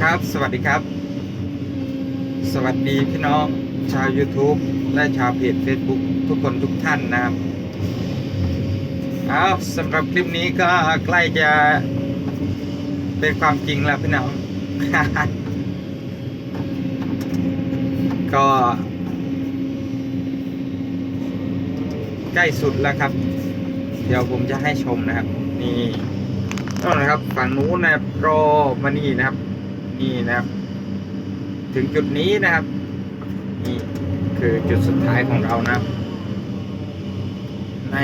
ครับสวัสดีครับ สวัสดีพี่น้องชาว YouTube และชาวเพจ Facebook ทุกคนทุกท่านนะครับเอาสำหรับคลิปนี้ก็ใกล้จะเป็นความจริงแล้วพี่น้อง ก็ ใกล้สุดแล้วครับ เดี๋ยวผมจะให้ชมนะครับ นี่ นั่นนะครับ ฝั่งนู้นนะครับรอมานี่นะครับ นี่นะครับ ถึงจุดนี้นะครับ นี่คือจุดสุดท้ายของเรานะครับ ใน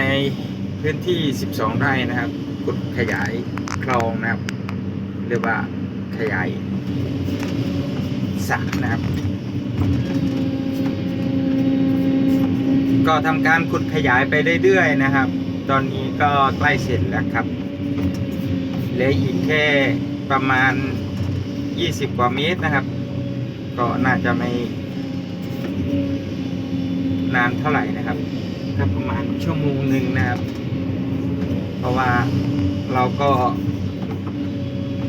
พื้นที่ 12 ไร่นะครับขุดขยายคลองนะครับ เรียกว่าขยายสระนะครับ ก็ทำการขุดขยายไปเรื่อยๆนะครับ ตอนนี้ก็ใกล้เสร็จแล้วครับ เหลืออีกแค่ประมาณ 20 กว่าเมตรนะครับ ก็น่าจะไม่ นานเท่าไหร่นะครับก็ประมาณชั่วโมงหนึ่งนะครับ เพราะว่าเราก็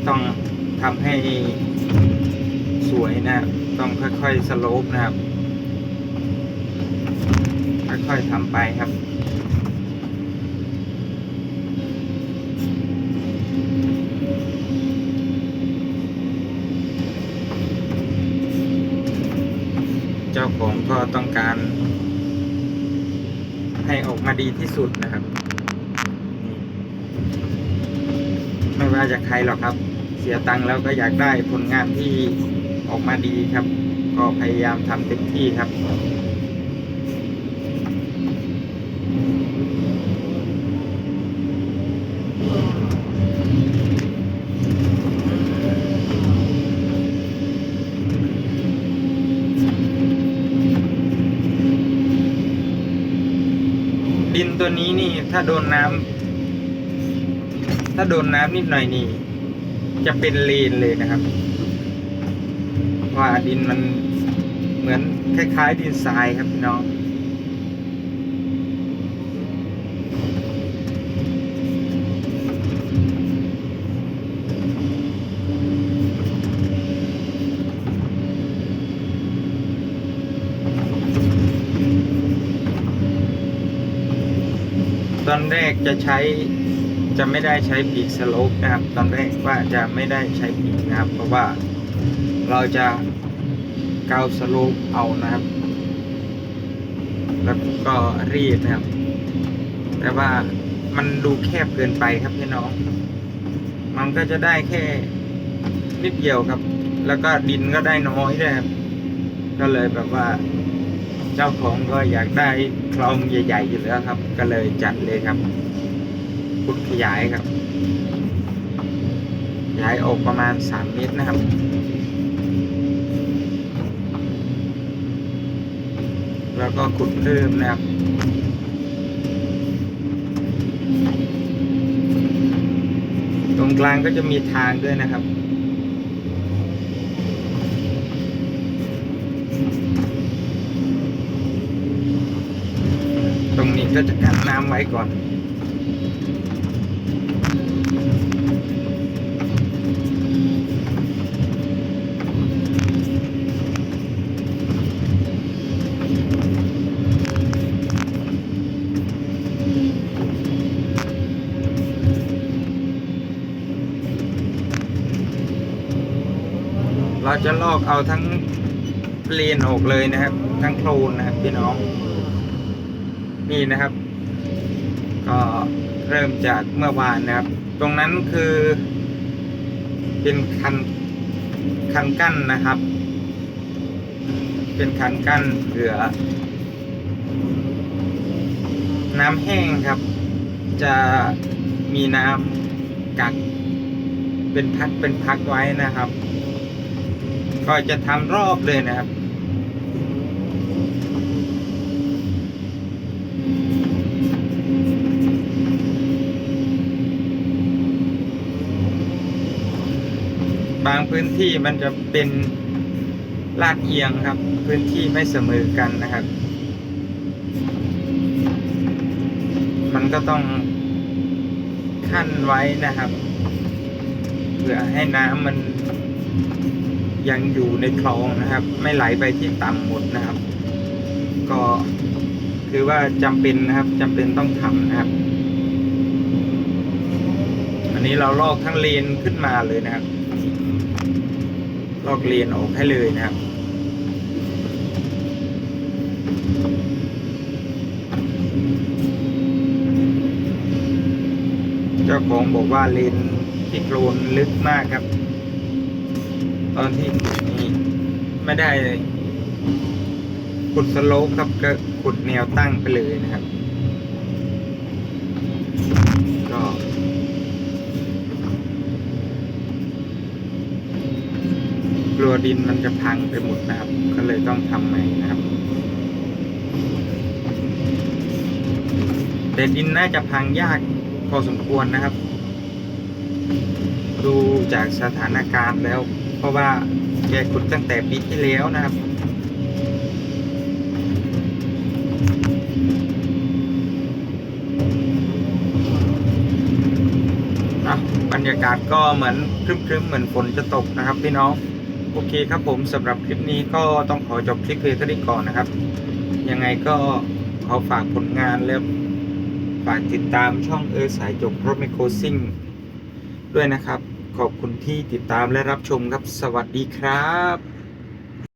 ต้องทำให้สวยนะครับต้องค่อยๆสโลปนะครับ ค่อยๆทำไปครับ ผมก็ต้องการ ให้ออกมาดีที่สุดนะครับ ไม่ว่าจะใครหรอกครับ เสียตังค์แล้วก็อยากได้ผลงานที่ออกมาดีครับ ก็พยายามทำเต็มที่ครับ ตัวนี้นี่ ถ้าโดนน้ำถ้าโดนน้ำนิดหน่อยนี่ จะเป็นเลนเลยนะครับเพราะว่าดินมันเหมือนคล้ายๆดินทรายครับพี่น้อง อนแรกจะใช้จะไม่ได้ใช้ปีกสโลปนะครับ ตอนแรกว่าจะไม่ได้ใช้ปีกนะครับ เพราะว่าเราจะเกาสโลปเอานะครับ แล้วก็รีดนะครับ แต่ว่ามันดูแคบเกินไปครับพี่น้อง มันก็จะได้แค่นิดเดียวครับ แล้วก็ดินก็ได้น้อยด้วยครับก็เลยแบบว่า เจ้าของก็อยากได้คลองใหญ่ๆอยู่แล้วครับ ก็เลยจัดเลยครับขุดขยายครับขยายออกประมาณ 3 เมตรนะครับแล้วก็ขุดเพิ่มนะครับตรงกลางก็จะมีทางด้วยนะครับ ตรงนี้ก็จะกันน้ำไว้ก่อนเราจะลอกเอาทั้งเลนออกเลยนะครับ ทั้งโคลนนะครับพี่น้อง นี่นะครับ ก็เริ่มจากเมื่อวานนะครับ ตรงนั้นคือ เป็นคันคันกั้นนะครับ เป็นคันกั้นเผื่อน้ำแห้งครับ จะมีน้ำกักเป็นพักเป็นพักไว้นะครับ ก็จะทำรอบเลยนะครับ บางพื้นที่มันจะเป็นลาดเอียงครับ พื้นที่ไม่เสมอกันนะครับ มันก็ต้องขั้นไว้นะครับเพื่อให้น้ำมันยังอยู่ในคลองนะครับ ไม่ไหลไปที่ต่ำหมดนะครับ ก็ คือว่าจำเป็นนะครับจำเป็นต้องทำนะครับ อันนี้เราลอกทั้งเลนขึ้นมาเลยนะครับ ลอกเลนออกให้เลยนะครับเจ้าของบอกว่าเลนที่โคลนลึกมากครับ ตอนที่นี่ไม่ได้ ขุดสโลปครับก็ขุดแนวตั้งไปเลยนะครับ ก็กลัวดินมันจะพังไปหมดนะครับ ก็เลยต้องทำใหม่นะครับ แต่ดินน่าจะพังยากพอสมควรนะครับ ดูจากสถานการณ์แล้ว เพราะว่าแกขุดตั้งแต่ปีที่แล้วนะครับ อะ บรรยากาศก็เหมือนครึ้มๆเหมือนฝนจะตกนะครับพี่น้องโอเคครับผมสำหรับคลิปนี้ก็ต้องขอจบคลิปเพียงเท่านี้ก่อนนะครับ ยังไงก็ขอฝากผลงานแล้วฝากติดตามช่องเออสายจบรถไมโครซิ่งด้วยนะครับ ขอบคุณที่ติดตามและรับชมครับ สวัสดีครับ